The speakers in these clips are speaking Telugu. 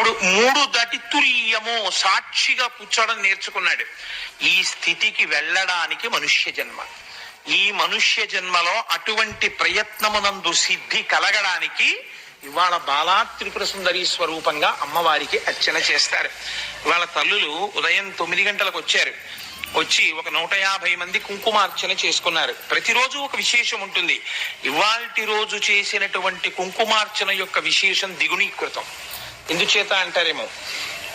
ఇప్పుడు మూడు దటి తుల్యము సాక్షిగా కూర్చోవడం నేర్చుకున్నాడు. ఈ స్థితికి వెళ్ళడానికి మనుష్య జన్మ. ఈ మనుష్య జన్మలో అటువంటి ప్రయత్నమునందు సిద్ధి కలగడానికి ఇవాళ బాలా త్రిపుర సుందరి స్వరూపంగా అమ్మవారికి అర్చన చేస్తారు. ఇవాళ తల్లులు ఉదయం తొమ్మిది గంటలకు వచ్చారు. వచ్చి ఒక నూట యాభై మంది కుంకుమార్చన చేసుకున్నారు. ప్రతిరోజు ఒక విశేషం ఉంటుంది. ఇవాల్టి రోజు చేసినటువంటి కుంకుమార్చన యొక్క విశేషం దిగునీకృతం. ఎందుచేత అంటారేమో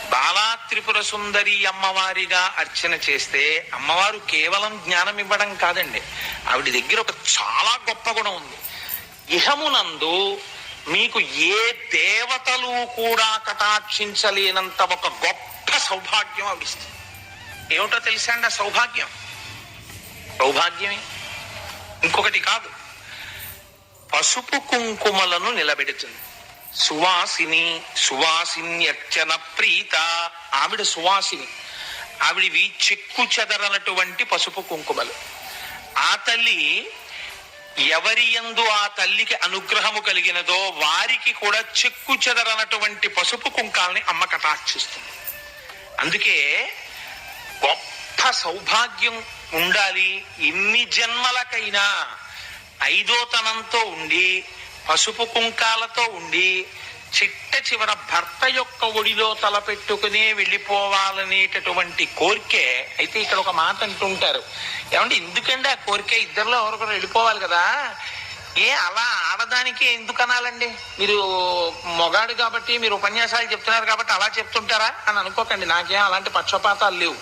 బాలా త్రిపుర సుందరి అమ్మవారిగా అర్చన చేస్తే అమ్మవారు కేవలం జ్ఞానం ఇవ్వడం కాదండి. ఆవిడ దగ్గర ఒక చాలా గొప్ప గుణం ఉంది. ఇహమునందు మీకు ఏ దేవతలు కూడా కటాక్షించలేనంత ఒక గొప్ప సౌభాగ్యం ఆవిడిస్తుంది. ఏమిటో తెలుసా అండి ఆ సౌభాగ్యం? సౌభాగ్యమే. ఇంకొకటి కాదు పసుపు కుంకుమలను నిలబెడుతుంది. సువాసిని సువాసిన్యర్చన ప్రీత. ఆవిడ సువాసిని. ఆవిడివి చెక్కు చెదరనటువంటి పసుపు కుంకుమలు. ఆ తల్లి ఎవరి ఎందు ఆ తల్లికి అనుగ్రహము కలిగినదో వారికి కూడా చెక్కు చెదరనటువంటి పసుపు కుంకాలని అమ్మ కటాక్షిస్తుంది. అందుకే గొప్ప సౌభాగ్యం ఉండాలి. ఎన్ని జన్మలకైనా ఐదోతనంతో ఉండి పసుపు కుంకాలతో ఉండి చిట్ట చివర భర్త యొక్క ఒడిలో తలపెట్టుకునే వెళ్ళిపోవాలనేటటువంటి కోరికే అయితే ఇక్కడ ఒక మాట అంటుంటారు. ఏమంటే ఎందుకండి ఆ కోరిక? ఇద్దరిలో ఎవరికొకరు వెళ్ళిపోవాలి కదా. ఏ అలా ఆడదానికే ఎందుకు అనాలండి? మీరు మొగాడు కాబట్టి మీరు ఉపన్యాసాలు చెప్తున్నారు కాబట్టి అలా చెప్తుంటారా? అని అనుకోకండి నాకేం అలాంటి పక్షపాతాలు లేవు.